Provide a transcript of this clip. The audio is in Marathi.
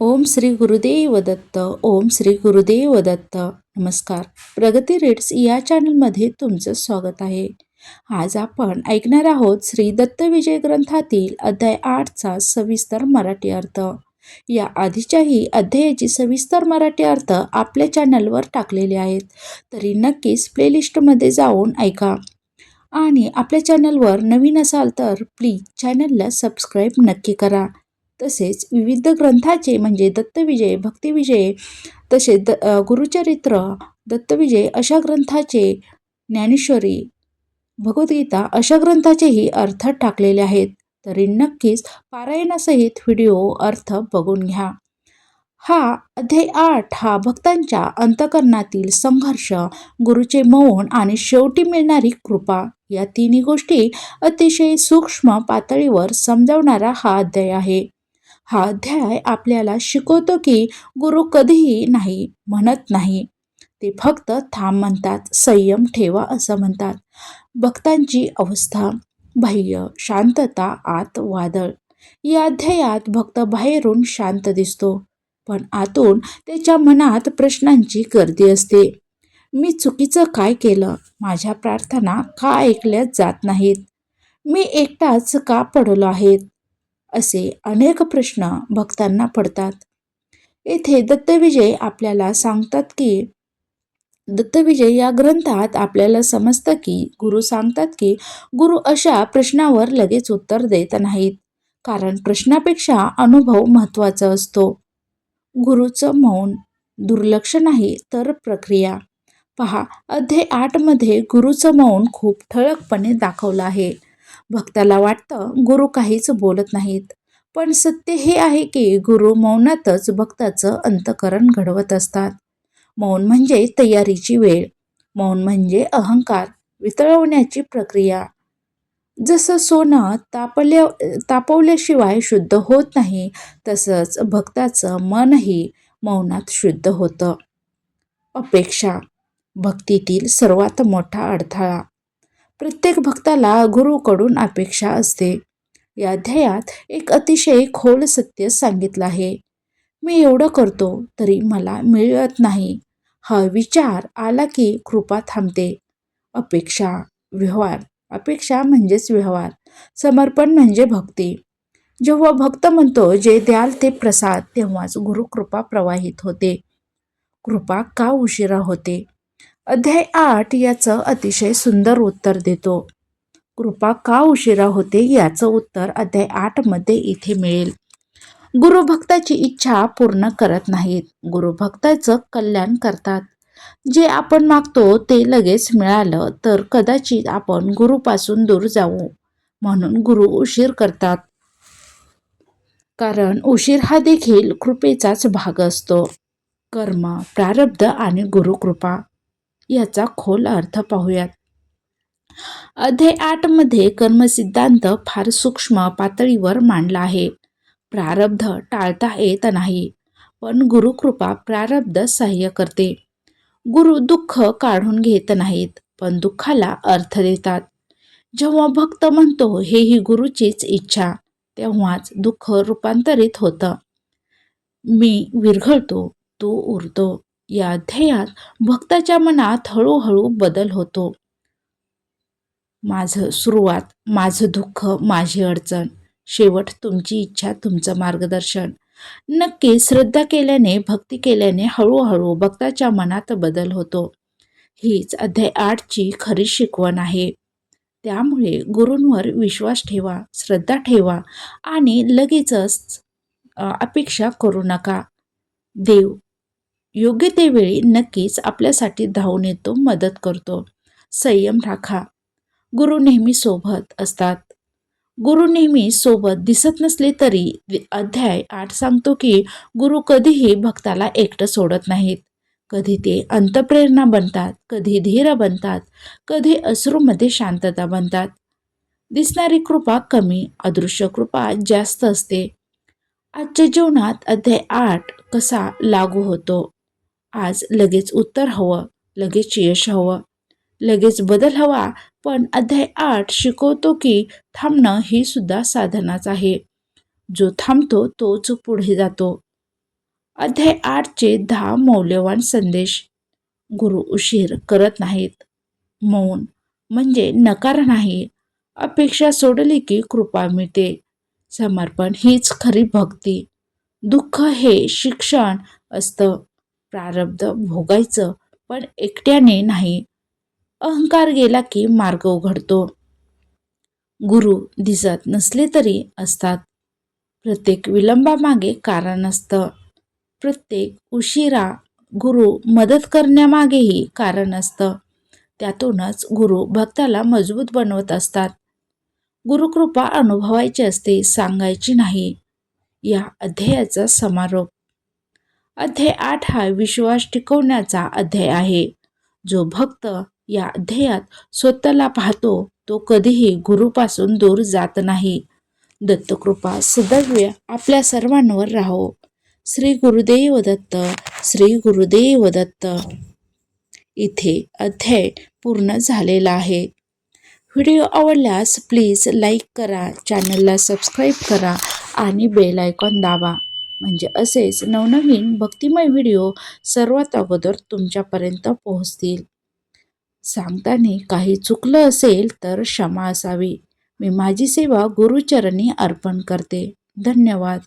ओम श्री गुरुदेव दत्त ओम श्री गुरुदेव दत्त नमस्कार. प्रगती रीड्स या चॅनलमध्ये तुमचं स्वागत आहे. आज आपण ऐकणार आहोत श्री दत्तविजय ग्रंथातील अध्याय आठचा सविस्तर मराठी अर्थ. या आधीच्याही अध्यायाची सविस्तर मराठी अर्थ आपल्या चॅनलवर टाकलेले आहेत. तरी नक्कीच प्लेलिस्टमध्ये जाऊन ऐका. आणि आपल्या चॅनलवर नवीन असाल तर प्लीज चॅनलला सबस्क्राईब नक्की करा. तसेच विविध ग्रंथाचे म्हणजे दत्तविजय भक्तिविजय तसेच द गुरुचरित्र दत्तविजय अशा ग्रंथाचे ज्ञानेश्वरी भगवद्गीता अशा ग्रंथाचेही अर्थ टाकलेले आहेत. तरी नक्कीच पारायणासहित व्हिडिओ अर्थ बघून घ्या. हा अध्याय आठ हा भक्तांच्या अंतकरणातील संघर्ष गुरुचे मौन आणि शेवटी मिळणारी कृपा या तिन्ही गोष्टी अतिशय सूक्ष्म पातळीवर समजावणारा हा अध्याय आहे. हा अध्याय आपल्याला शिकवतो की गुरु कधीही नाही म्हणत नाही. ते फक्त थांब म्हणतात संयम ठेवा असं म्हणतात. भक्तांची अवस्था बाह्य शांतता आत वादळ. या अध्यायात भक्त बाहेरून शांत दिसतो पण आतून त्याच्या मनात प्रश्नांची गर्दी असते. मी चुकीचं काय केलं? माझ्या प्रार्थना का ऐकल्या जात नाहीत? मी एकटाच का पडलो आहेत असे अनेक प्रश्न भक्तांना पडतात. येथे दत्तविजय आपल्याला सांगतात की दत्तविजय या ग्रंथात आपल्याला समजतं की गुरु सांगतात की गुरु अशा प्रश्नावर लगेच उत्तर देत नाहीत. कारण प्रश्नापेक्षा अनुभव महत्त्वाचा असतो. गुरुचं मौन दुर्लक्ष नाही तर प्रक्रिया. पहा अध्याय आठमध्ये गुरुचं मौन खूप ठळकपणे दाखवलं आहे. भक्ताला वाटतं गुरु काहीच बोलत नाहीत. पण सत्य हे आहे की गुरु मौनातच भक्ताचं अंतकरण घडवत असतात. मौन म्हणजे तयारीची वेळ. मौन म्हणजे अहंकार वितळवण्याची प्रक्रिया. जसं सोनं तापल्या तापवल्याशिवाय शुद्ध होत नाही तसंच भक्ताचं मनही मौनात शुद्ध होतं. अपेक्षा. भक्तीतील सर्वात मोठा अडथळा. प्रत्येक भक्ताला गुरुकडून अपेक्षा असते. या अध्यायात एक अतिशय खोल सत्य सांगितलं आहे. मी एवढं करतो तरी मला मिळत नाही. हा विचार आला की कृपा थांबते. अपेक्षा व्यवहार. अपेक्षा म्हणजेच व्यवहार. समर्पण म्हणजे भक्ती. जेव्हा भक्त म्हणतो जे द्याल ते प्रसाद तेव्हाच गुरुकृपा प्रवाहित होते. कृपा का उशिरा होते? अध्याय आठ याचं अतिशय सुंदर उत्तर देतो. कृपा का उशिरा होते याचं उत्तर अध्याय आठमध्ये इथे मिळेल. गुरुभक्ताची इच्छा पूर्ण करत नाहीत. गुरुभक्ताचं कल्याण करतात. जे आपण मागतो ते लगेच मिळालं तर कदाचित आपण गुरुपासून दूर जाऊ म्हणून गुरु उशीर करतात. कारण उशीर हा देखील कृपेचाच भाग असतो. कर्म प्रारब्ध आणि गुरुकृपा याचा खोल अर्थ पाहूयात. अध्याय आठमध्ये कर्मसिद्धांत फार सूक्ष्म पातळीवर मांडला आहे. प्रारब्ध टाळता येत नाही पण गुरुकृपा प्रारब्ध सहाय्य करते. गुरु दुःख काढून घेत नाहीत पण दुःखाला अर्थ देतात. जेव्हा भक्त म्हणतो हे ही गुरुचीच इच्छा तेव्हाच दुःख रूपांतरित होतं. मी विरघळतो तो उरतो. या अध्यायात भक्ताच्या मनात हळूहळू बदल होतो. माझं सुरुवात माझं दुःख माझी अडचण शेवट तुमची इच्छा तुमचं मार्गदर्शन. नक्की श्रद्धा केल्याने भक्ती केल्याने हळूहळू भक्ताच्या मनात बदल होतो. हीच अध्याय आठची खरी शिकवण आहे. त्यामुळे गुरूंवर विश्वास ठेवा श्रद्धा ठेवा आणि लगेचच अपेक्षा करू नका. देव योग्य ते वेळी नक्कीच आपल्यासाठी धावून येतो मदत करतो. संयम राखा. गुरु नेहमी सोबत असतात. गुरु नेहमी सोबत दिसत नसले तरी अध्याय आठ सांगतो की गुरु कधीही भक्ताला एकटं सोडत नाहीत. कधी ते अंतप्रेरणा बनतात कधी धीर बनतात कधी अश्रूमध्ये शांतता बनतात. दिसणारी कृपा कमी अदृश्य कृपा जास्त असते. आजच्या जीवनात अध्याय आठ कसा लागू होतो? आज लगेच उत्तर हवं लगेच यश हवं. लगेच बदल हवा पण अध्याय आठ शिकवतो की थांबणं ही सुद्धा साधनाच आहे. जो थांबतो तोच पुढे जातो. अध्याय आठचे दहा मौल्यवान संदेश. गुरु उशीर करत नाहीत. मौन म्हणजे नकार नाही. अपेक्षा सोडली की कृपा मिळते. समर्पण हीच खरी भक्ती. दुःख हे शिक्षण असतं. प्रारब्ध भोगायचं पण एकट्याने नाही. अहंकार गेला की मार्ग उघडतो. गुरु दिसत नसले तरी असतात. प्रत्येक विलंबामागे कारण असतं. प्रत्येक उशिरा गुरु मदत करण्यामागेही कारण असतं. त्यातूनच गुरु भक्ताला मजबूत बनवत असतात. गुरुकृपा अनुभवायची असते सांगायची नाही. या अध्यायाचा समारोप. अध्याय आठ हा विश्वास टिकवण्याचा अध्याय आहे. जो भक्त या अध्यायात स्वतःला पाहतो तो कधीही गुरुपासून दूर जात नाही. दत्तकृपा सदैव आपल्या सर्वांवर राहो. श्री गुरुदेव दत्त श्री गुरुदेव दत्त. इथे अध्याय पूर्ण झालेला आहे. व्हिडिओ आवडल्यास प्लीज लाईक करा चॅनलला सबस्क्राईब करा आणि बेल आयकॉन दाबा. म्हणजे असेच नवनवीन भक्तिमय व्हिडिओ सर्वात अगोदर तुमच्यापर्यंत पोहोचतील. सांगताना काही चुकलं असेल तर क्षमा असावी. मी माझी सेवा गुरुचरणी अर्पण करते. धन्यवाद.